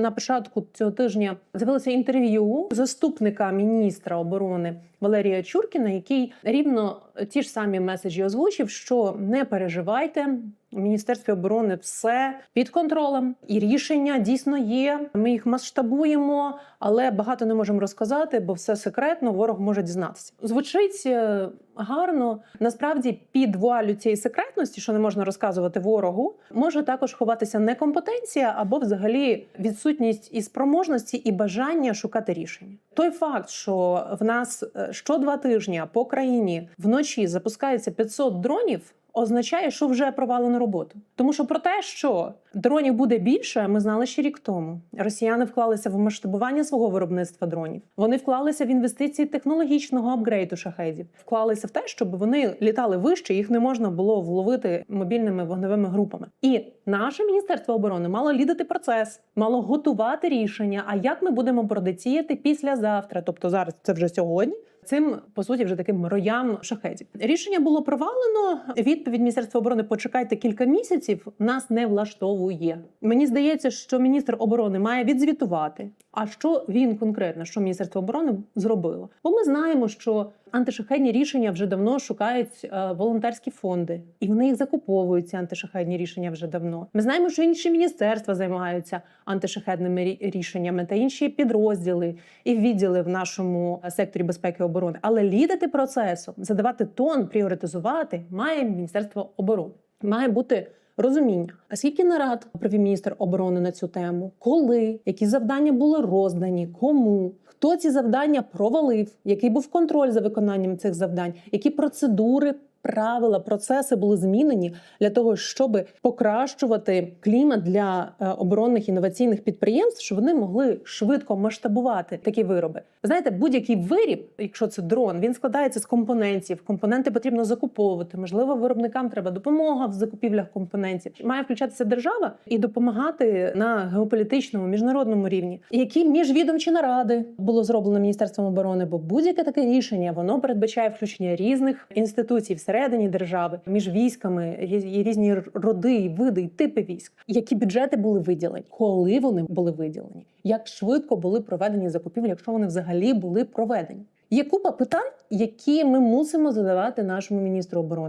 На початку цього тижня з'явилося інтерв'ю заступника міністра оборони Валерія Чуркіна, який рівно ті ж самі меседжі озвучив, що не переживайте. Міністерстві оборони все під контролем, і рішення дійсно є. Ми їх масштабуємо, але багато не можемо розказати, бо все секретно. Ворог може дізнатися. Звучить е, гарно. Насправді, під вуалю цієї секретності, що не можна розказувати ворогу, може також ховатися некомпетенція або взагалі відсутність і спроможності, і бажання шукати рішення. Той факт, що в нас е, що два тижні по країні вночі запускається 500 дронів. Означає, що вже провалено роботу, тому що про те, що дронів буде більше, ми знали ще рік тому. Росіяни вклалися в масштабування свого виробництва дронів. Вони вклалися в інвестиції технологічного апгрейду шахедів, вклалися в те, щоб вони літали вище, їх не можна було вловити мобільними вогневими групами. І наше міністерство оборони мало лідити процес, мало готувати рішення. А як ми будемо протидіяти післязавтра? Тобто зараз це вже сьогодні. Цим по суті вже таким роям шахетів рішення було провалено. Відповідь міністерства оборони почекайте кілька місяців. Нас не влаштовує. Мені здається, що міністр оборони має відзвітувати. А що він конкретно, що міністерство оборони зробило? Бо ми знаємо, що антишахедні рішення вже давно шукають е, волонтерські фонди, і вони їх закуповують. Ці антишахедні рішення вже давно. Ми знаємо, що інші міністерства займаються антишахедними рішеннями та інші підрозділи і відділи в нашому е, секторі безпеки і оборони. Але лідити процесом, задавати тон, пріоритизувати має міністерство оборони. Має бути розуміння. А скільки нарад провів міністр оборони на цю тему? Коли які завдання були роздані? Кому? Хто ці завдання провалив? Який був контроль за виконанням цих завдань? Які процедури? Правила, процеси були змінені для того, щоб покращувати клімат для е, оборонних інноваційних підприємств, щоб вони могли швидко масштабувати такі вироби. Ви знаєте, будь-який виріб, якщо це дрон, він складається з компонентів. Компоненти потрібно закуповувати. Можливо, виробникам треба допомога в закупівлях компонентів. Має включатися держава і допомагати на геополітичному міжнародному рівні. Які міжвідомчі наради було зроблено міністерством оборони? Бо будь-яке таке рішення воно передбачає включення різних інституцій всередині держави між військами, є різні роди, і види і типи військ. Які бюджети були виділені, коли вони були виділені, як швидко були проведені закупівлі, якщо вони взагалі були проведені. Є купа питань, які ми мусимо задавати нашому міністру оборони.